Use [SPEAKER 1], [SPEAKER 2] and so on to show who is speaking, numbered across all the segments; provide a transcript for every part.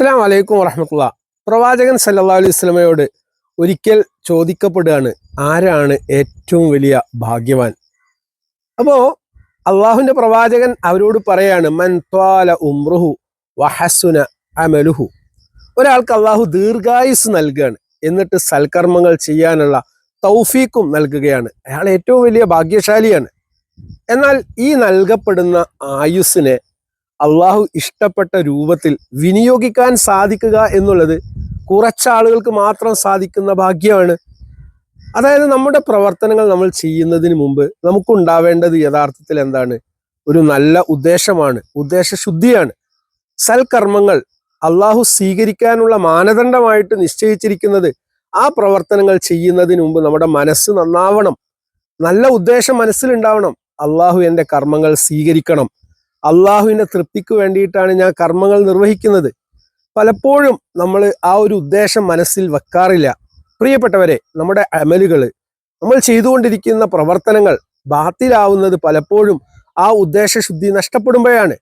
[SPEAKER 1] അസ്സാം വലൈക്കും വറഹമത്തുള്ള. പ്രവാചകൻ സല്ലാ അലൈഹി സ്വലമയോട് ഒരിക്കൽ ചോദിക്കപ്പെടുകയാണ് ആരാണ് ഏറ്റവും വലിയ ഭാഗ്യവാൻ? അപ്പോ അള്ളാഹുവിന്റെ പ്രവാചകൻ അവരോട് പറയാണ് മൻത്വാല ഉംറുഹു വഹസുന അമലുഹു. ഒരാൾക്ക് അള്ളാഹു ദീർഘായുസ് നൽകുകയാണ് എന്നിട്ട് സൽക്കർമ്മങ്ങൾ ചെയ്യാനുള്ള തൗഫീക്കും നൽകുകയാണ്. അയാൾ ഏറ്റവും വലിയ ഭാഗ്യശാലിയാണ്. എന്നാൽ ഈ നൽകപ്പെടുന്ന ആയുസ്സിനെ അള്ളാഹു ഇഷ്ടപ്പെട്ട രൂപത്തിൽ വിനിയോഗിക്കാൻ സാധിക്കുക എന്നുള്ളത് കുറച്ചാളുകൾക്ക് മാത്രം സാധിക്കുന്ന ഭാഗ്യമാണ്. അതായത് നമ്മുടെ പ്രവർത്തനങ്ങൾ നമ്മൾ ചെയ്യുന്നതിന് മുമ്പ് നമുക്കുണ്ടാവേണ്ടത് യഥാർത്ഥത്തിൽ എന്താണ്? ഒരു നല്ല ഉദ്ദേശമാണ് ഉദ്ദേശശുദ്ധിയാണ്. സൽക്കർമ്മങ്ങൾ അള്ളാഹു സ്വീകരിക്കാനുള്ള മാനദണ്ഡമായിട്ട് നിശ്ചയിച്ചിരിക്കുന്നത് ആ പ്രവർത്തനങ്ങൾ ചെയ്യുന്നതിന് മുമ്പ് നമ്മുടെ മനസ്സ് നന്നാവണം. നല്ല ഉദ്ദേശം മനസ്സിലുണ്ടാവണം. അള്ളാഹു എന്റെ കർമ്മങ്ങൾ സ്വീകരിക്കണം. അള്ളാഹുവിന്റെ തൃപ്തിക്ക് വേണ്ടിയിട്ടാണ് ഞാൻ കർമ്മങ്ങൾ നിർവഹിക്കുന്നത്. പലപ്പോഴും നമ്മൾ ആ ഒരു ഉദ്ദേശം മനസ്സിൽ വെക്കാറില്ല. പ്രിയപ്പെട്ടവരെ നമ്മുടെ അമലുകൾ നമ്മൾ ചെയ്തുകൊണ്ടിരിക്കുന്ന പ്രവർത്തനങ്ങൾ ബാത്തിലാവുന്നത് പലപ്പോഴും ആ ഉദ്ദേശശുദ്ധി നഷ്ടപ്പെടുമ്പോഴാണ്.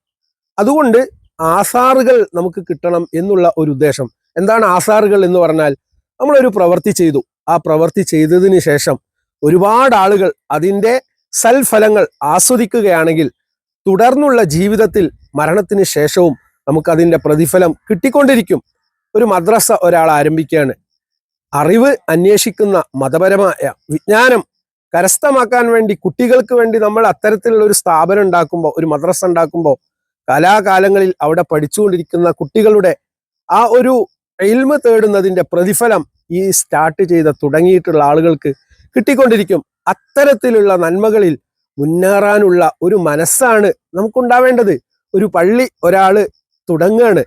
[SPEAKER 1] അതുകൊണ്ട് ആസാറുകൾ നമുക്ക് കിട്ടണം എന്നുള്ള ഒരു ഉദ്ദേശം. എന്താണ് ആസാറുകൾ എന്ന് പറഞ്ഞാൽ നമ്മളൊരു പ്രവൃത്തി ചെയ്തു. ആ പ്രവൃത്തി ചെയ്തതിന് ശേഷം ഒരുപാട് ആളുകൾ അതിന്റെ സൽഫലങ്ങൾ ആസ്വദിക്കുകയാണെങ്കിൽ തുടർന്നുള്ള ജീവിതത്തിൽ മരണത്തിന് ശേഷവും നമുക്കതിന്റെ പ്രതിഫലം കിട്ടിക്കൊണ്ടിരിക്കും. ഒരു മദ്രസ ഒരാൾ ആരംഭിക്കുകയാണ്. അറിവ് അന്വേഷിക്കുന്ന മതപരമായ വിജ്ഞാനം കരസ്ഥമാക്കാൻ വേണ്ടി കുട്ടികൾക്ക് വേണ്ടി നമ്മൾ അത്തരത്തിലുള്ള ഒരു സ്ഥാപനം ഉണ്ടാക്കുമ്പോൾ ഒരു മദ്രസ ഉണ്ടാക്കുമ്പോൾ കലാകാലങ്ങളിൽ അവിടെ പഠിച്ചുകൊണ്ടിരിക്കുന്ന കുട്ടികളുടെ ആ ഒരു എൽമ തേടുന്നതിന്റെ പ്രതിഫലം ഈ സ്റ്റാർട്ട് ചെയ്ത തുടങ്ങിയിട്ടുള്ള ആളുകൾക്ക് കിട്ടിക്കൊണ്ടിരിക്കും. അത്തരത്തിലുള്ള നന്മകളിൽ മുന്നേറാനുള്ള ഒരു മനസ്സാണ് നമുക്കുണ്ടാവേണ്ടത്. ഒരു പള്ളി ഒരാൾ തുടങ്ങുകയാണ്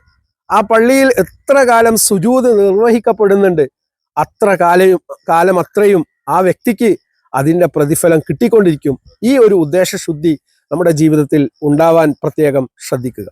[SPEAKER 1] ആ പള്ളിയിൽ എത്ര കാലം സുജൂത് നിർവഹിക്കപ്പെടുന്നുണ്ട് അത്ര കാലയും കാലം അത്രയും ആ വ്യക്തിക്ക് അതിന്റെ പ്രതിഫലം കിട്ടിക്കൊണ്ടിരിക്കും. ഈ ഒരു ഉദ്ദേശശുദ്ധി നമ്മുടെ ജീവിതത്തിൽ ഉണ്ടാവാൻ പ്രത്യേകം ശ്രദ്ധിക്കുക.